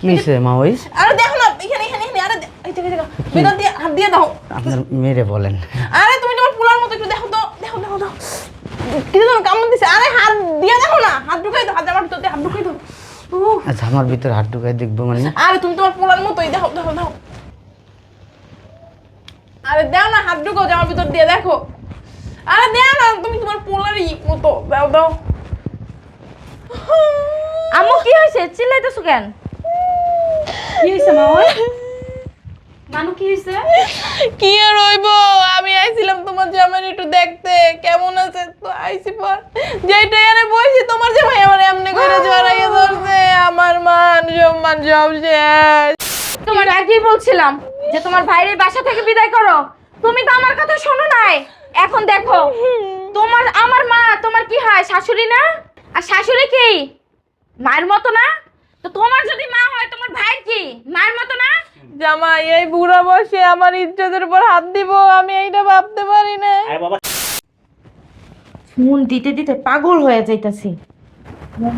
কি হয়েছে মা ওই? আরে দেখো না এখানে এখানে এখানে আরে দে- এই দেখো দেখো ভিতর দিয়ে হাত দিয়ে দাও। আপনার মেরে বলেন। আরে তুমি তোমার পোলার মতো একটু দেখো তো দেখো দেখো দাও কিছু যেন কামড় দিছে? আরে হাত দিয়ে দেখো না হাত ঢুকাই দাও হাত আমার ভিতর হাত ঢুকাই দাও। উহ, আচ্ছা আমার ভিতরে হাত ঢুকাই দেখব মানে। আরে তুমি তোমার পোলার মতোই দেখো দেখো দাও আরে দাও না হাত ঢুকাও জামার ভিতর দিয়ে দেখো। আরে দাও না তুমি তোমার পোলারই মতো দাও দাও। আম্মু কি হয়েছে চিল্লাইতেছো কেন? কি হয়েছে মা ওই মানু কি হয়েছে কি আর হইব? আমি আইছিলাম তোমার জামাই একটু দেখতে। কেমন আছে? তো আইছি পর। যেটা এনে বইছি তোমার জামাই আমার এমনি করে জড়াইয়ে ধরছে। আমার মান সম্মান সব শেষ। তোমার আগেই বলছিলাম যে তোমার ভাইয়ের বাসা থেকে বিদায় করো। তুমি তো আমার কথা শোনো নাই। এখন দেখো তোমার আমার মা তোমার কি হয় শাশুড়ি না? আর শাশুড়ি কি? মায়ের মতো না? তো তোমার যদি মা হয় তোমার ভাই কি মায়ের মতো না জামাই এই বুড়া বসে আমার ইজ্জতের উপর হাত দিব আমি এইটা ভাবতে পারি না। ফোন দিতে দিতে পাগল হয়ে যাইতাছি।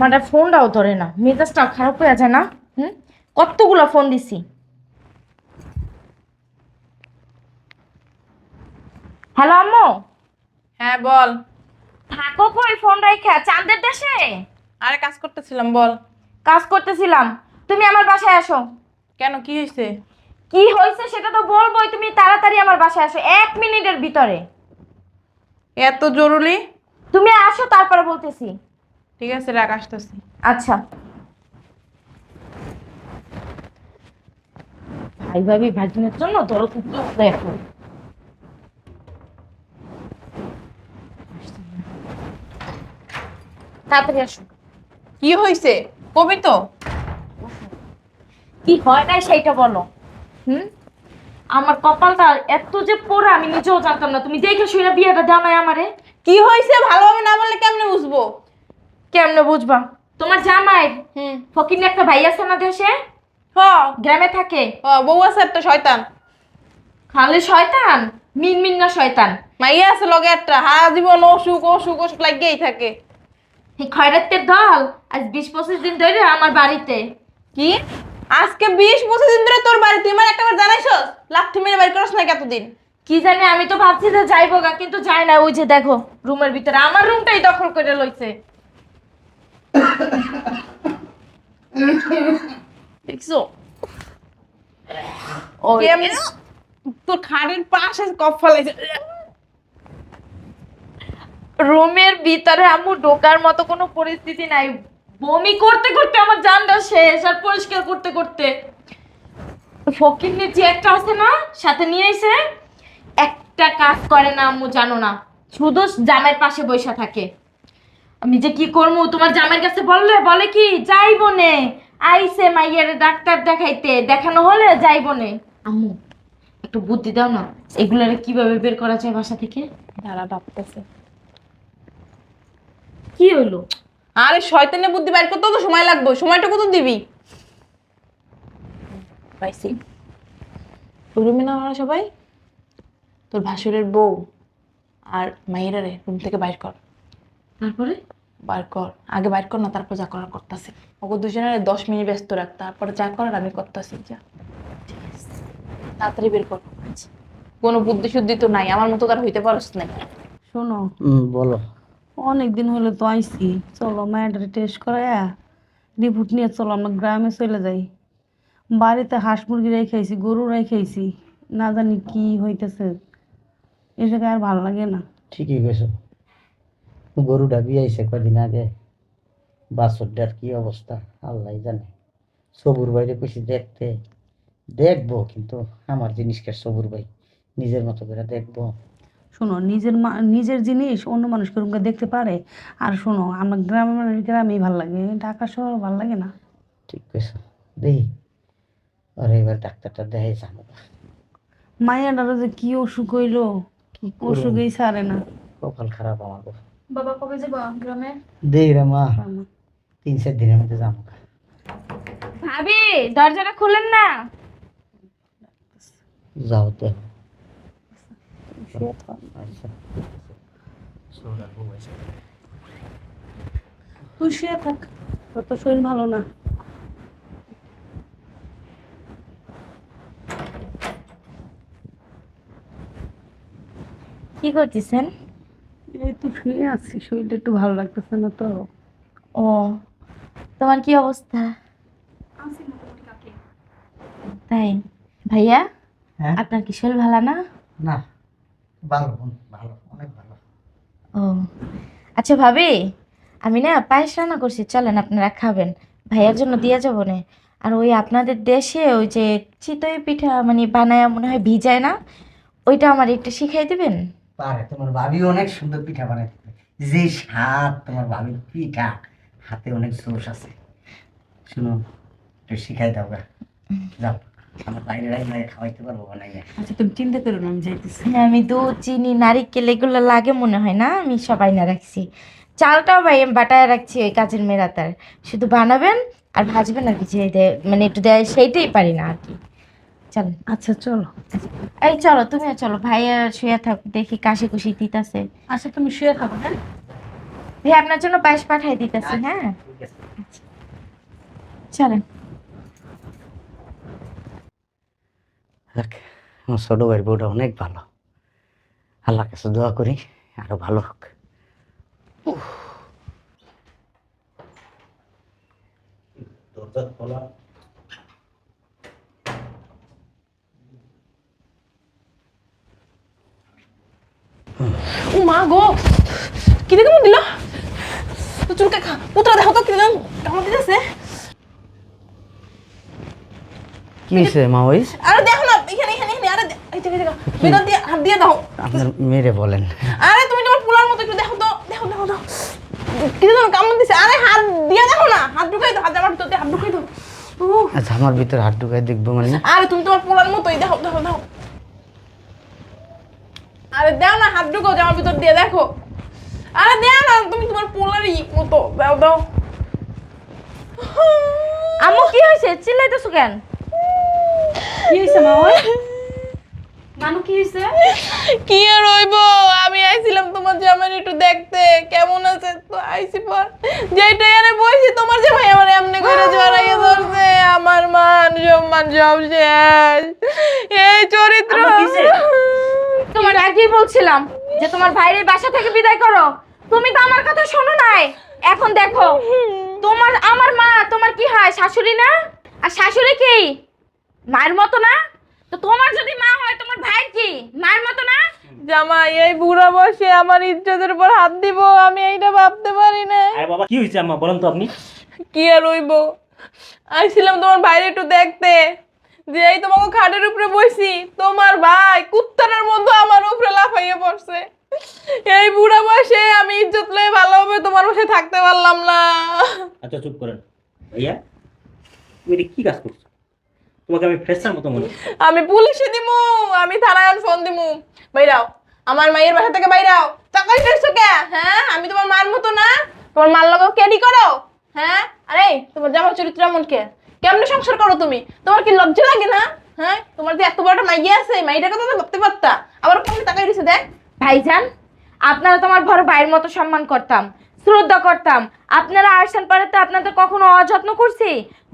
মানে ফোনটাও ধরে না মেজাজটাও খারাপ হয়ে যায় না হুম? কতগুলো ফোন দিছি? হ্যালো আম্মু? হ্যাঁ বল। থাকো কই ফোন রেখে চাঁদের দেশে? আরে কাজ করতেছিলাম বল। কাজ করতেছিলাম তুমি আমার বাসায় আসো। কেন কি হয়েছে কি হয়েছে সেটা তো বলবোই তুমি তাড়াতাড়ি আমার বাসায় আসো এক মিনিটের ভিতরে। এত জরুরি? তুমি আসো তারপরে বলতেছি। ঠিক আছে রাখ আসতেছি। আচ্ছা। ভাই ভাবি ভাগিনের জন্য তোর দেখো তাড়াতাড়ি আসো। কি হয়েছে কবি তো? কি হয় নাই সেইটা বলো। হুম? আমার কপালটা এত যে পোড়া আমি নিজেও জানতাম না। তুমি দেখে শুনে বিয়েটা দাও নাই আমারে। কি হয়েছে? ভালোভাবে না বললে কেমনে বুঝব? কেমনে বুঝবা? তোমার জামাই হুম। ফকির একটা ভাই আছে না দেশে? হ। গ্রামে থাকে? হ, বউ আছে একটা শয়তান। খালি শয়তান? মিন মিন না শয়তান? মাইয়া আছে লগে একটা। হারা জীবন অসুখ অসুখ অসুখ লাগিয়েই থাকে। খয়রাতের দল আজ বিশ পঁচিশ দিন ধরে আমার বাড়িতে। কি? আজকে বিশ পঁচিশ দিন ধরে তোর বাড়ি তুই মানে একটা বার জানাইছস? লাঠি মেরে বাড়ি করস না এতদিন? কি জানি আমি তো ভাবছি যে যাইবো গা কিন্তু যাই না ওই যে দেখো রুমের ভিতরে আমার রুমটাই দখল করে লইছে। দেখছ? কেমনে তোর খাটের পাশে কফ ফলাইছে। রুমের ভিতরে আম্মু ঢোকার মতো কোনো পরিস্থিতি নাই। বমি করতে করতে আমার জানটা শেষ আর পরিষ্কার করতে করতে। ফকির যে একটা আছে না, সাথে নিয়ে এসে একটা কাজ করে না আম্মু, জানো না। শুধু জামের পাশে বসে থাকে। আমি যে কি করব? তোমার জামের কাছে বললে, বলে কি, যাইব নে। আইসে মাইয়ের ডাক্তার দেখাইতে। দেখানো হলে যাইব নে। আম্মু, একটু বুদ্ধি দাও না। এগুলারে কীভাবে বের করা যায় বাসা থেকে? দাঁড়া, ভাবতেছে। কি হইল? আরে শয়তানের বুদ্ধি বাইর করতে তো সময় লাগবে। সময়টা কত দিবি? পাইছি। রুমে না ওরা সবাই? তোর ভাসুরের বউ আর মাইরা রে রুম থেকে বাইর কর। তারপরে? বাইর কর। আগে বাইর কর না তারপর যা করার করতেছি। ওকে দুজনের দশ মিনিট ব্যস্ত রাখ তারপরে যা করার আমি করতেছি যা। তাড়াতাড়ি বের কর। কোনো বুদ্ধি শুদ্ধি তো নাই আমার মতো তার হইতে পারস নাই। শোনো। বলো। অনেক দিন হলে তো আইসি চলো মায়ের টেস্ট করায়া রিপোর্ট নিয়ে চলো, আমরা গ্রামে চলে যাই। বাড়িতে হাঁস মুরগি রেখেছি গরু রেখেছি না জানি কি হইতেছে। জায়গায় আর ভালো লাগে না। ঠিকই গেছো গরুটা বিয়াইছে কদিন আগে, বাছরটার কি অবস্থা আল্লাহ জানে। সবুর বাইরে কইছি, দেখতে, দেখব, কিন্তু আমার জিনিসকে সবুর ভাই নিজের মতো করে দেখব। শোনো নিজের মা নিজের জিনিস অন্য মানুষকে রুমকে দেখতে পারে। আর শোনো আমার গ্রামের গ্রামেই ভালো লাগে। ঢাকা শহর ভালো লাগে না? ঠিক কইছো। দেখি আর এবার ডাক্তারটা দেখাই জানো মায়াটারও যে কি অসুখ হইল কি? অসুখেই সারে না। কপাল খারাপ আমার। বাবা কবে যাব গ্রামে? দেই রে মা তিন চার দিনের মধ্যে যাব ভাবি দরজাটা খুলেন না। যাও তো। Shit, তুই শুয়ে থাক তোর তো শরীর ভালো না। কি করতেছেন এই তো শুয়ে আছি শরীরটা একটু ভালো লাগতেছে না তো। ও তোমার কি অবস্থা? তাই ভাইয়া? হ্যাঁ? আপনার কি শরীর ভালো না? না। ভালো ভালো অনেক ভালো। ও আচ্ছা ভাবি আমি না পায়েস রান্না করছি চলেন আপনারা খাবেন। ভাইয়ার জন্য দিয়ে যাব না। আর ওই আপনাদের দেশে ওই যে চিতই পিঠা মানে বানায় মনে হয় ভিজায় না ওইটা আমার একটু শিখাই দিবেন? পারে তোমার ভাবি অনেক সুন্দর পিঠা পারে। যে স্বাদ তোমার ভাবির পিঠা হাতে অনেক জোশ আছে। শুনো একটু শিখাই দাও যাও। আমার বাইরে রাই খাওয়াইতে পারব বানাইয়া আচ্ছা তুমি চিন্তা করো না আমি যাইতেছি। আমি দুধ চিনি নারিকেল এগুলো লাগে মনে হয় না? আমি সবাই না রাখছি। চালটাও ভাই আমি বাটায় রাখছি ওই কাজের মেরাতার শুধু বানাবেন আর ভাজবেন আর কিছু মানে একটু দেয় সেইটাই পারি না আর কি। চলেন। আচ্ছা চলো। এই চলো তুমিও চলো ভাইয়া শুয়ে থাক দেখি কাশি কুশি দিতেছে। আচ্ছা তুমি শুয়ে থাকো হ্যাঁ? ভাই আপনার জন্য পায়েস পাঠাই দিতেছি হ্যাঁ? চলেন। আমার ছোট ভাইয়ের বউটা অনেক ভালো। আল্লাহ কাছে দোয়া করি আরও ভালো হোক। দরজা খোলা। মা গো! কি দেখে মন দিল চুলকে খা পুত্রা দেখো তো কি দিলাম কেমন দিতেছে। কি হয়েছে মা ওই আরে দেখো না এখানে এখানে এখানে বেদন দিয়ে হাত দিয়ে দাও। আপনার মেরে বলেন। আরে তুমি তোমার পোলার মতো একটু দেখো তো। দেখো দেখো দাও কি যেন কেমন দিছে। আরে হাত দিয়ে দেখো না। হাত ঢুকাই দাও। হাত আমার ভিতর হাত ঢুকাই দাও। উহ, আচ্ছা আমার ভিতরে হাত ঢুকাই দেখব মানে। আরে তুমি তোমার পোলার মতোই। দেখো দেখো দেখো। আরে দাও না হাত ঢুকাও জামার ভিতর দিয়ে দেখো। আরে দাও না তুমি তোমার পোলারই মতো। দাও দাও। আম্মু কি হয়েছে? চিল্লাইতেছো কেন? কি হয়েছে মা মানু কি হয়েছে কি আর হইব? আমি আইছিলাম তোমার জামাই একটু দেখতে। কেমন আছে? তো আইছি পর। যেটা এনে বইছি তোমার জামাই আমার এমনি করে জড়াইয়ে ধরছে। আমার মান সম্মান সব শেষ। এই চরিত্র। তোমার আগেই বলছিলাম যে তোমার ভাইয়ের বাসা থেকে বিদায় করো। তুমি তো আমার কথা শোনো নাই। এখন দেখো তোমার আমার মা তোমার কি হয়? শাশুড়ি না? আর শাশুড়ি কি? মায়ের মতো না? তো তোমার যদি মা হয় তোমার ভাই কি? মায়ের মতো না? জামাই এই বুড়া বসে আমার ইজ্জতের উপর হাত দিব আমি এইটা ভাবতে পারি না। আরে বাবা কি হয়েছে আম্মা? বলেন তো আপনি। কি আর হইব? আইছিলাম তোমার বাইরে একটু দেখতে। যে এই তোমাকে খাটের উপরে বসি তোমার ভাই কুত্তারের মধ্যে আমার উপরে লাফাইয়ে পড়ছে। এই বুড়া বয়সে আমি ইজ্জত লয়ে ভালোভাবে তোমার বসে থাকতে পারলাম না। আচ্ছা চুপ করেন। ভাইয়া তুমি কি কাজ করছ? তোমাকে আমি ফ্রেশার মতো মনে আমি পুলিশে দিমু আমি থানায় ফোন দিমু। বাইরাও আমার মায়ের বাসা থেকে বাইরাও। চাকরি করছ কে? হ্যাঁ আমি তোমার মার মতো না। তোমার মার লগো কেডি করো? হ্যাঁ আরে তোমার জামার চরিত্র এমন কে? কেমনে সংসার করো তুমি? তোমার কি লজ্জা লাগে না? হ্যাঁ তোমার যে এত বড় একটা মাইয়া আছে মাইটার কথা তো ভাবতে পারতা। আবার কেমনে তাকাই দিছে দেখ। ভাইজান আপনারা তোমার বড় ভাইয়ের মতো সম্মান করতাম। শ্রদ্ধা করতাম। আপনারা আসছেন পরে তো আপনাদের কখনো অযত্ন করছি?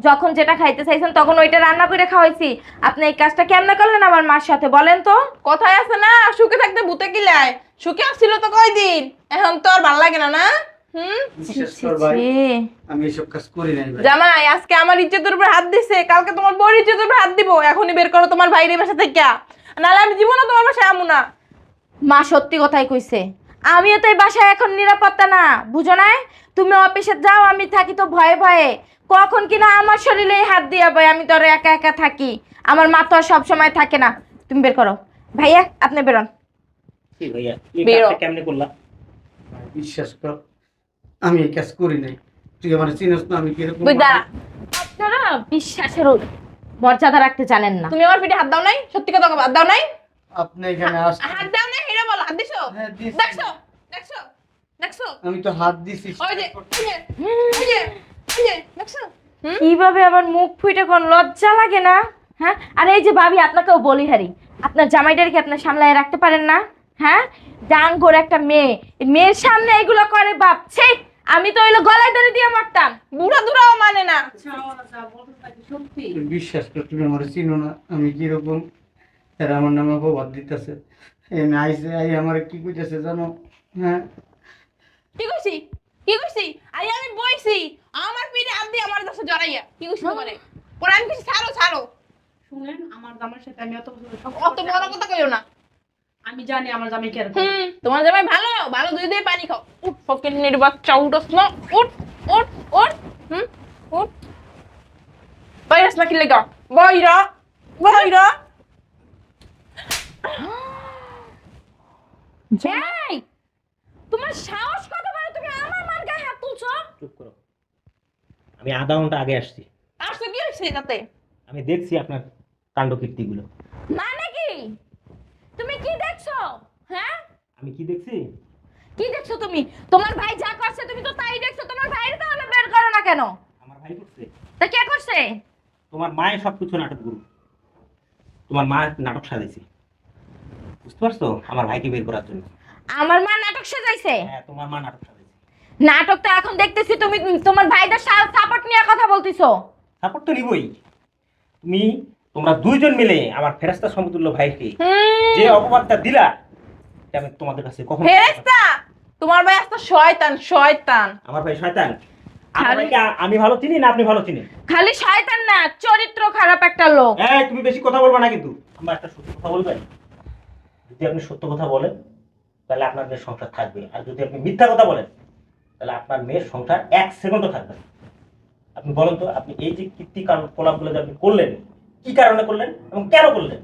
যখন যেটা খাইতে চাইছেন তখন ওইটা রান্না করে খাওয়াইছি। আপনি এই কাজটা কেমনে করলেন আমার মার সাথে বলেন তো? কথায় আছে না সুখে থাকতে ভূতে কিলায় সুখে আসছিল তো কয়দিন? এখন তো আর ভালো লাগে না না? হুম? বিশ্বাস ছি, কর ভাই ছি। আমি এসব কাজ করি নাই জামাই আজকে আমার ইজ্জতের উপর হাত দিছে। কালকে তোমার বউর ইজ্জতের উপর হাত দিব। এখনই বের করো তোমার ভাইয়ের বাসা থেকে। নাহলে আমি জীবনে তোমার বাসায় আমু না। মা সত্যি কথাই কইছে আমিও তো এই বাসায় এখন নিরাপত্তা না বুঝো না তুমি অফিসে যাও আমি থাকি তো ভয়ে ভয়ে। কখন কিনা আমার শরীরে হাত দিয়ে বয় আমি তো আর একা একা থাকি। আমার মা তো আর সবসময় থাকে না। তুমি বের করো। ভাইয়া আপনি বেরোন। কি ভাইয়া? বেরো। কাজটা কেমনে করলা? বিশ্বাস কর আমি এই কাজ করি নাই। তুই আমার চিনিস না আমি কীরকম তুই দাঁড়া আপনারা বিশ্বাসের মর্যাদা রাখতে জানেন না। তুমি আমার পিঠে হাত দাও নাই? সত্যি কথা কও, হাত দাও নাই? আপনি এখানে আস হাত দাও নাই হেরে বলো হাত দিছো হ্যাঁ, দিছি। দেখছ দেখছ দেখছ আমি তো হাত দিছি ওই যে ওই যে ওই যে দেখছ কীভাবে আমার মুখ ফুটে কোন লজ্জা লাগে না? হ্যাঁ? আর এই যে ভাবি আপনাকেও বলি হারি। আপনার জামাইটার কি আপনার সামলায় রাখতে পারেন না? হ্যাঁ? ডাং করে একটা মেয়ে। মেয়ের সামনে এগুলো করে বাপ। ছি আমি তো ওইগুলো গলায় ধরে দিয়ে মারতাম। বুড়া দুরাও মানে না। বিশ্বাস কর তুমি আমার চিনো না। আমি কীরকম? এরা আমার নামে অপবাদ দিতেছে। এই আইসে আই আমার কি কইতেছে জানো? হ্যাঁ? কি কইছি? কি কইছি? আরে আমি বইছি। আমার পিঠে আম আমার দশে জড়াইয়া। কি কইছি তোমারে? পরে আমি কিছু ছাড়ো ছাড়ো। শুনেন আমার জামাইয়ের সাথে আমি অত অত বড় কথা কইও না। আমি জানি আমার জামাই কে হুম তোমার জামাই ভালো? ভালো দুই দিয়ে পানি খাও। উঠ ফকির নির বাচ্চা উঠস না উঠ উঠ উঠ হুম উঠ। বাইরাস না কি লেগা? বাইরা বাইরা। যাই তোমার সাহস কত বড় তুমি আমার মার গায়ে হাত তুলছো? চুপ করো। আমি আধা ঘণ্টা আগে আসছি। তো কি হয়েছে তাতে আমি দেখছি আপনার কাণ্ডকীর্তিগুলো মানে কি? তুমি কি দেখছ? হ্যাঁ? আমি কি দেখছি? কি দেখছ তুমি? তোমার ভাই যা করছে তুমি তো তাই দেখছ। তোমার ভাইয়ের তাহলে বের করো না কেন? আমার ভাই করছে? তা কে করছে? তোমার মায়ের সব কিছু নাটক গুরু। তোমার মা নাটক সাজাইছে। বুঝতে পারছ? আমার ভাইকে বের করার জন্য। আমার মা নাটক সাজাইছে? হ্যাঁ তোমার মা নাটক সাজাইছে। নাটক তো এখন দেখতেছি তুমি তোমার ভাইদের সাপোর্ট নিয়ে কথা বলতিছো। সাপোর্ট তো নিবই। তুমি তোমরা দুইজন মিলে আমার ফেরাস্তা সমতুল্য ভাইকে যে অপবাদটা দিলা আমি তোমাদের কাছে কখন ফেরেস্তা তোমার ভাই আস্তে শয়তান শয়তান। আমার ভাই শয়তান? আমি ভালো চিনি না আপনি ভালো চিনি খালি শয়তান না চরিত্র খারাপ একটা লোক। এই তুমি বেশি কথা বলবা না কিন্তু। আমার একটা সত্য কথা বলবেন? যদি আপনি সত্য কথা বলেন, তাহলে আপনার মেয়ের সংসার থাকবে। আর যদি আপনি মিথ্যা কথা বলেন, তাহলে আপনার মেয়ের সংসার এক সেকেন্ডও থাকবে না। আপনি বলেন তো, আপনি এই যে কীর্তি কলাপগুলো যে আপনি করলেন, কি কারণে করলেন এবং কেন করলেন?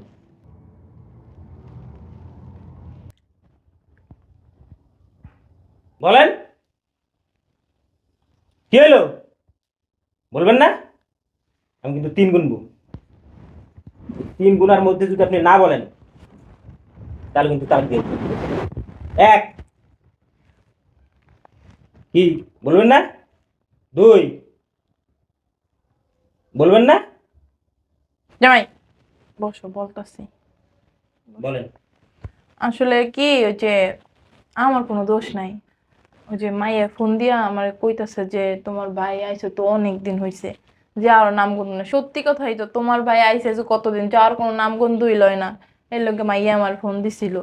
বলেন। কি হলো? বলবেন না? আমি কিন্তু তিন গুনবো তিন গুণার মধ্যে যদি আপনি না বলেন তাহলে কিন্তু তার দিয়ে এক। কি? বলবেন না? দুই। বলবেন না? জামাই বসো বলতাছি। বলেন। আসলে কি ওই যে আমার কোনো দোষ নাই। ওই যে মাইয়া ফোন দিয়া আমার কইতাছে যে তোমার ভাই আইছে তো অনেক দিন হইছে। যে আর নামগন্ধ না সত্যি কথাই তো তোমার ভাই আইছে যে কতদিন? যে আর কোনো নামগন্ধই লয় না। এর লোকে মাইয়া আমার ফোন দিছিল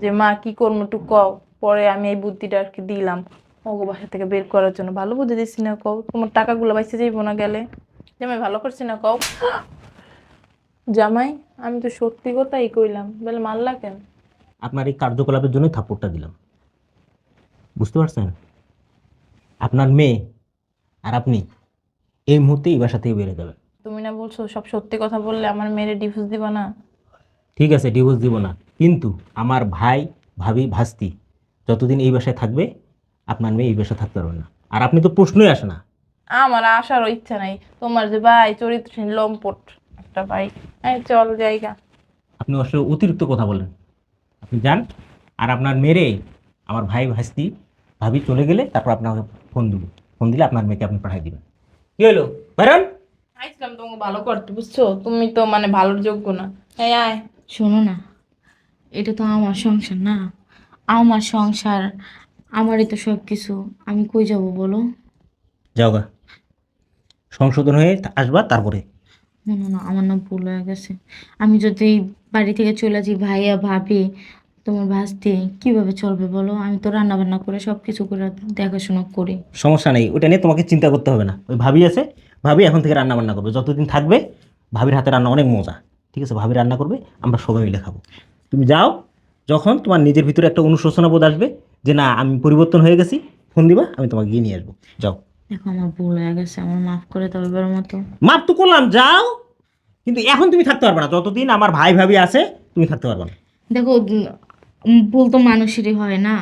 যে মা কি করব একটু কও। পরে আমি এই বুদ্ধিটা আর কি দিলাম। ওগো বাসা থেকে বের করার জন্য। ভালো বুদ্ধি দিচ্ছি না কও। তোমার টাকাগুলো বাইসে যাইবো না গেলে? জামাই ভালো করছি না কও? জামাই আমি তো সত্যি কথাই কইলাম। বলে মারলা কেন? আপনার এই কার্যকলাপের জন্য থাপ্পড়টা দিলাম। বুঝতে পারছেন? আপনার মেয়ে আর আপনি এই মুহূর্তে এই বাসা থেকে বেরিয়ে যাবেন। তুমি না বলছো সব সত্যি কথা বললে আমার মেয়ের ডিভোর্স দিবা না? ঠিক আছে ডিভোর্স দিব না। কিন্তু আমার ভাই ভাবি ভাস্তি যতদিন এই বাসায় থাকবে আপনার মেয়ে এই বাসায় থাকতে পারবে না। আর আপনি তো প্রশ্নই আসে না। আমার আসার ইচ্ছা নাই। তোমার যে ভাই চরিত্রহীন লম্পট একটা ভাই এই চল জায়গা। আপনি অবশ্য অতিরিক্ত কথা বলেন। আপনি যান আর আপনার মেরে আমার ভাই ভাস্তি ভাবি চলে গেলে তারপর আপনাকে ফোন দিব। ফোন দিলে আপনার মেয়েকে আপনি পাঠিয়ে দিবেন। কি হলো? বেরোন আইসলাম তোমাকে ভালো করতে বুঝছ? তুমি তো মানে ভালোর যোগ্য না। হ্যাঁ আয়। শোনো না এটা তো আমার সংসার না। আমার সংসার আমারই তো সব কিছু আমি কই যাব বলো? যাও গা। সংশোধন হয়ে আসবা তারপরে। না না না আমার না ভুল হয়ে গেছে। আমি যদি এই বাড়ি থেকে চলে যাই ভাইয়া ভাবি তোমার ভাসতে কীভাবে চলবে বলো? আমি তো রান্না বান্না করে সব কিছু করে দেখাশোনা করি। সমস্যা নেই ওটা নিয়ে তোমাকে চিন্তা করতে হবে না। ওই ভাবি আছে ভাবি এখন থেকে রান্না বান্না করবে। যতদিন থাকবে ভাবির হাতে রান্না অনেক মজা। ঠিক আছে? ভাবি রান্না করবে আমরা সবাই মিলে খাব। তুমি যাও যখন তোমার নিজের ভিতরে একটা অনুশোচনা বোধ আসবে যে না আমি পরিবর্তন হয়ে গেছি ফোন দিবা আমি তোমাকে গিয়ে নিয়ে আসব। যাও। দেখো আমার ভুল হয়ে গেছে আমার মাফ করে দাও এবার মতো। মাপ তো করলাম যাও। কিন্তু এখন তুমি থাকতে পারবে না যতদিন আমার ভাই ভাবি আছে তুমি থাকতে পারবে না। দেখো ভুল তো মানুষেরই হয় না।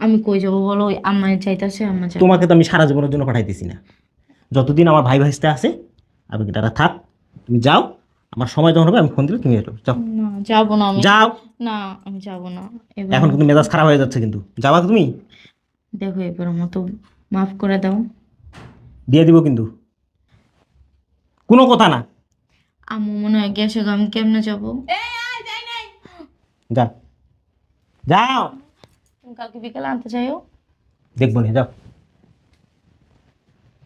আমি কই যাব বলো? আম্মায় চাইতেছে আম্মা চাই তোমাকে তো আমি সারা জীবনের জন্য পাঠাইতেছি না। যতদিন আমার ভাই ভাইসটা আছে আমি তারা থাক। তুমি যাও। আমার সময় যখন হবে আমি ফোন দিলে তুমি এসো যাও। না যাব না আমি। যাও। না আমি যাব না। এখন কিন্তু মেজাজ খারাপ হয়ে যাচ্ছে কিন্তু। যাবা তুমি? দেখো এবার মতো মাফ করে দাও। দিয়ে দিব কিন্তু। কোনো কথা না। আম্মু মনে হয় গেছে আমি কেমনে যাব? যা। যাও। তুমি কালকে বিকেলে আনতে চাইও দেখব না যাও।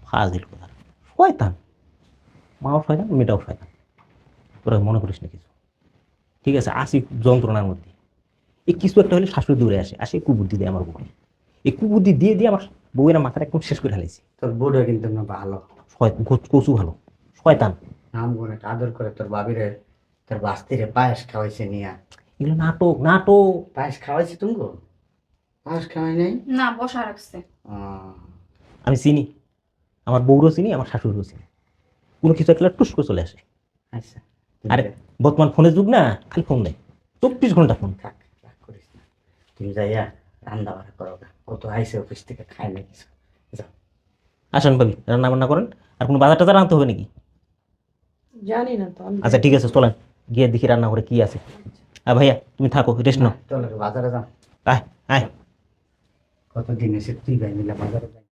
ফাজিল কথা। শয়তান। মাও শয়তান মেয়েটাও শয়তান। তোরা মনে করিস না কিছু। ঠিক আছে আসি যন্ত্রণার মধ্যে। এই কিছু একটা হলে শাশুড়ি দূরে আসে আসে কুবুদ্ধি দেয় আমার বউকে। এই কুবুদ্ধি দিয়ে দিয়ে আমার বউয়ের মাথাটা একদম শেষ করে ফেলেছি তোর বউটা কিন্তু না ভালো। কচু ভালো। শয়তান। নাম করে আদর করে তোর বাবিরে তোর বাস্তিরে পায়েস খাওয়াইছে নিয়া। এগুলো নাটক নাটক। পায়েস খাওয়াইছে তুমি গো পায়েস খাওয়াই নাই? না বসা রাখছে। আহ, আমি চিনি। আমার বউরও চিনি আমার শাশুড়িও চিনি। কোনো কিছু একটা টুস করে চলে আসে। আচ্ছা। আরে বর্তমান ফোনের যুগ না খালি ফোন নেই চব্বিশ ঘণ্টা ফোন। থাক রাগ করিস না। তুমি যাইয়া রান্না বান্না করো। ও আইসে অফিস থেকে খায় না কিছু। যাও। আসেন ভাবি রান্না বান্না করেন। আর কোনো বাজার টাজার আনতে হবে নাকি? জানি না তো আচ্ছা ঠিক আছে চলেন। গিয়ে দেখি রান্না করে কি আছে। আর ভাইয়া তুমি থাকো রেস্ট নাও। চলো বাজারে যাও। আয় আয়। কতদিন এসে তুই ভাই মিলে বাজারে যাই?